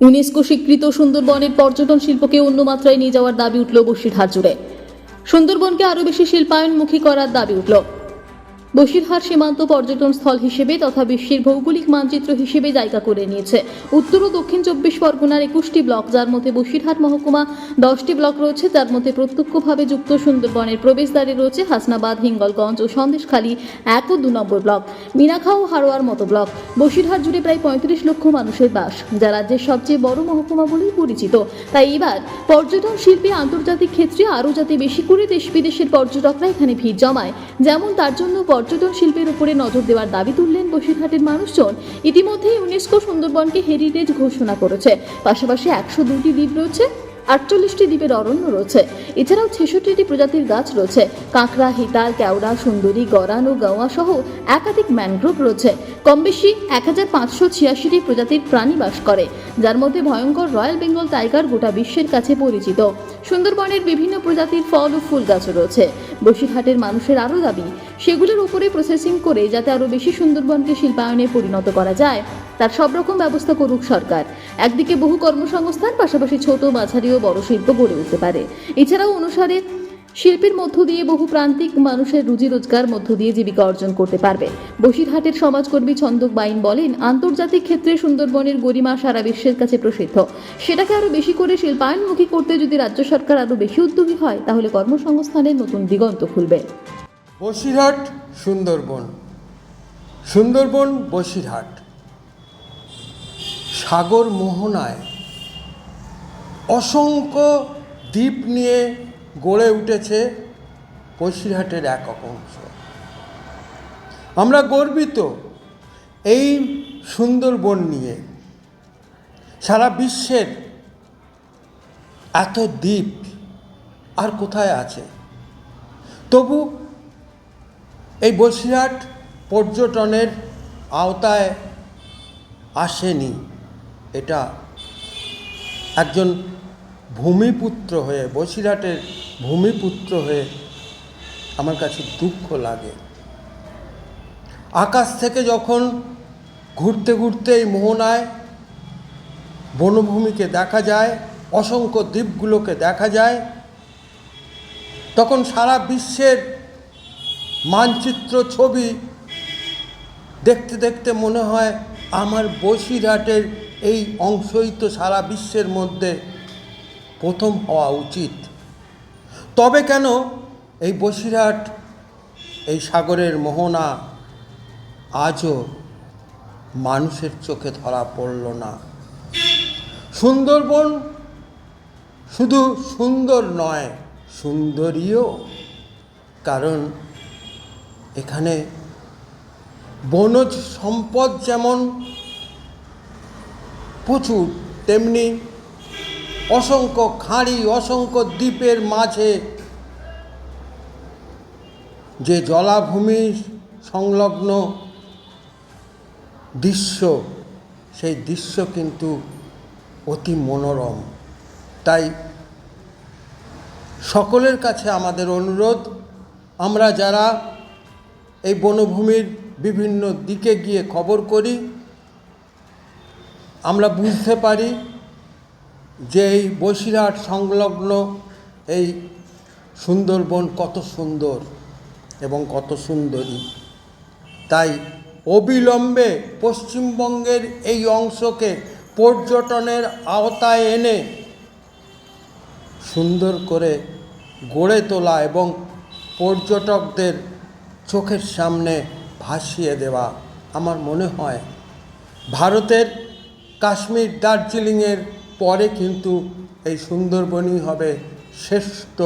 UNESCO স্বীকৃত সুন্দরবনের পর্যটন শিল্পকে অন্য মাত্রায় নিয়ে যাওয়ার দাবি উঠল বসিরহাট জুড়ে। সুন্দরবনকে আরও বেশি শিল্পায়নমুখী করার দাবি উঠল। বসিরহাট সীমান্ত পর্যটন স্থল হিসেবে তথা বিশ্বের ভৌগোলিক মানচিত্র হিসেবে জায়গা করে নিয়েছে। উত্তর ও দক্ষিণ চব্বিশ পরগনার একুশটি ব্লক, যার মধ্যে বসিরহাট মহকুমা দশটি ব্লক রয়েছে, যার মধ্যে প্রত্যক্ষভাবে যুক্ত সুন্দরবনের প্রবেশদ্বারে রয়েছে হাসনাবাদ, হিঙ্গলগঞ্জ ও সন্দেশখালী এক ও দু নম্বর ব্লক মিনাখা ও হারোয়ার মতো ব্লক। বসিরহাট জুড়ে প্রায় পঁয়ত্রিশ লক্ষ মানুষের বাস, যা রাজ্যের সবচেয়ে বড় মহকুমা বলেই পরিচিত। তাই এবার পর্যটন শিল্পে আন্তর্জাতিক ক্ষেত্রে আরও যাতে বেশি করে দেশ বিদেশের পর্যটকরা এখানে ভিড় জমায়, যেমন তার জন্য পর্যটন শিল্পের উপরে নজর দেওয়ার দাবি তুললেন বসিরহাটের মানুষজন। ইতিমধ্যে ইউনেস্কো সুন্দরবনকে হেরিটেজ ঘোষণা করেছে। পাশাপাশি একশো দুটি দ্বীপ রয়েছে, আটচল্লিশটি দ্বীপের অরণ্য রয়েছে। এছাড়াও ছেষট্টিটি প্রজাতির গাছ রয়েছে। কাঁকড়া, হিতাল, কেওড়া, সুন্দরী, গরান ও গাওয়া সহ একাধিক ম্যানগ্রোভ রয়েছে। কম বেশি এক হাজার পাঁচশো ছিয়াশিটি প্রজাতির প্রাণী বাস করে, যার মধ্যে ভয়ঙ্কর রয়্যাল বেঙ্গল টাইগার গোটা বিশ্বের কাছে পরিচিত। সুন্দরবনের বিভিন্ন প্রজাতির ফল ও ফুল গাছ রয়েছে। বসিরহাটের মানুষের আরও দাবি সেগুলোর উপরে প্রসেসিং করে যাতে আরও বেশি সুন্দরবনকে শিল্পায়নে পরিণত করা যায়, তার সব রকম ব্যবস্থা করুক সরকার। একদিকে বহু কর্মসংস্থান, পাশাপাশি ছোট, মাঝারি ও বড় শিল্প গড়ে উঠতে পারে। এছাড়াও অনুসারে শিল্পের মধ্য দিয়ে বহু প্রান্তিক মানুষের রুজি রোজগার মধ্য দিয়ে জীবিকা অর্জন করতে পারবে। বসিরহাটের সমাজকর্মী ছন্দক বাইন বলেন, আন্তর্জাতিক ক্ষেত্রে সুন্দরবনের গরিমা সারা বিশ্বের কাছে প্রসিদ্ধ। সেটাকে আরও বেশি করে শিল্পায়নমুখী করতে যদি রাজ্য সরকার আরও বেশি উদ্যোগী হয়, তাহলে কর্মসংস্থানের নতুন দিগন্ত খুলবে। বসিরহাট, সুন্দরবন। সুন্দরবন, বসিরহাট। সাগর মোহনায় অসংখ্য দ্বীপ নিয়ে গড়ে উঠেছে বসিরহাটের এক অংশ। আমরা গর্বিত এই সুন্দরবন নিয়ে। সারা বিশ্বের এত দ্বীপ আর কোথায় আছে? তবু এই বসিরহাট পর্যটনের আওতায় আসেনি। এটা একজন ভূমিপুত্র হয়ে, বসিরহাটের ভূমিপুত্র হয়ে আমার কাছে দুঃখ লাগে। আকাশ থেকে যখন ঘুরতে ঘুরতে এই মোহনায় বনভূমিকে দেখা যায়, অসংখ্য দ্বীপগুলোকে দেখা যায়, তখন সারা বিশ্বের মানচিত্র ছবি দেখতে দেখতে মনে হয় আমার বসিরহাটের এই অংশই তো সারা বিশ্বের মধ্যে প্রথম হওয়া উচিত। তবে কেন এই বসিরহাট, এই সাগরের মোহনা আজও মানুষের চোখে ধরা পড়ল না? সুন্দরবন শুধু সুন্দর নয়, সুন্দরীও। কারণ এখানে বনজ সম্পদ যেমন প্রচুর, তেমনি অসংখ্য খাঁড়ি, অসংখ্য দ্বীপের মাঝে যে জলাভূমি সংলগ্ন দৃশ্য, সেই দৃশ্য কিন্তু অতি মনোরম। তাই সকলের কাছে আমাদের অনুরোধ, আমরা যারা এই বনভূমির বিভিন্ন দিকে গিয়ে খবর করি। আমরা বুঝতে পারি যে এই বসিরহাট সংলগ্ন এই সুন্দরবন কত সুন্দর এবং কত সুন্দরী। তাই অবিলম্বে পশ্চিমবঙ্গের এই অংশকে পর্যটনের আওতায় এনে সুন্দর করে গড়ে তোলা এবং পর্যটকদের চোখের সামনে ভাসিয়ে দেওয়া আমার মনে হয়। ভারতের কাশ্মীর দার্জিলিংয়ের পরে কিন্তু এই সুন্দরবনই হবে শ্রেষ্ঠ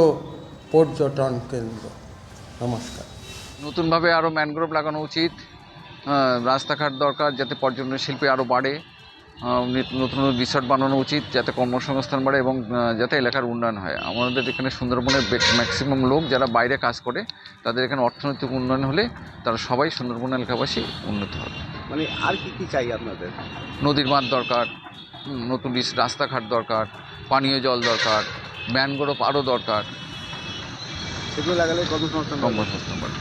পর্যটন কেন্দ্র। নমস্কার। নতুনভাবে আরও ম্যানগ্রোভ লাগানো উচিত। রাস্তাঘাট দরকার যাতে পর্যটন শিল্পে আরও বাড়ে। নতুন নতুন রিসর্ট বানানো উচিত যাতে কর্মসংস্থান বাড়ে এবং যাতে এলাকার উন্নয়ন হয়। আমাদের এখানে সুন্দরবনের ম্যাক্সিমাম লোক যারা বাইরে কাজ করে তাদের এখানে অর্থনৈতিক উন্নয়ন হলে তারা সবাই সুন্দরবন এলাকাবাসী উন্নত হবে। মানে আর কি কি চাই আপনাদের? নদীর বাঁধ দরকার নতুন রাস্তাঘাট দরকার পানীয় জল দরকার ম্যানগ্রোভ আরও দরকার। সেগুলো লাগালে কর্মসংস্থান। কর্মসংস্থান বাড়বে।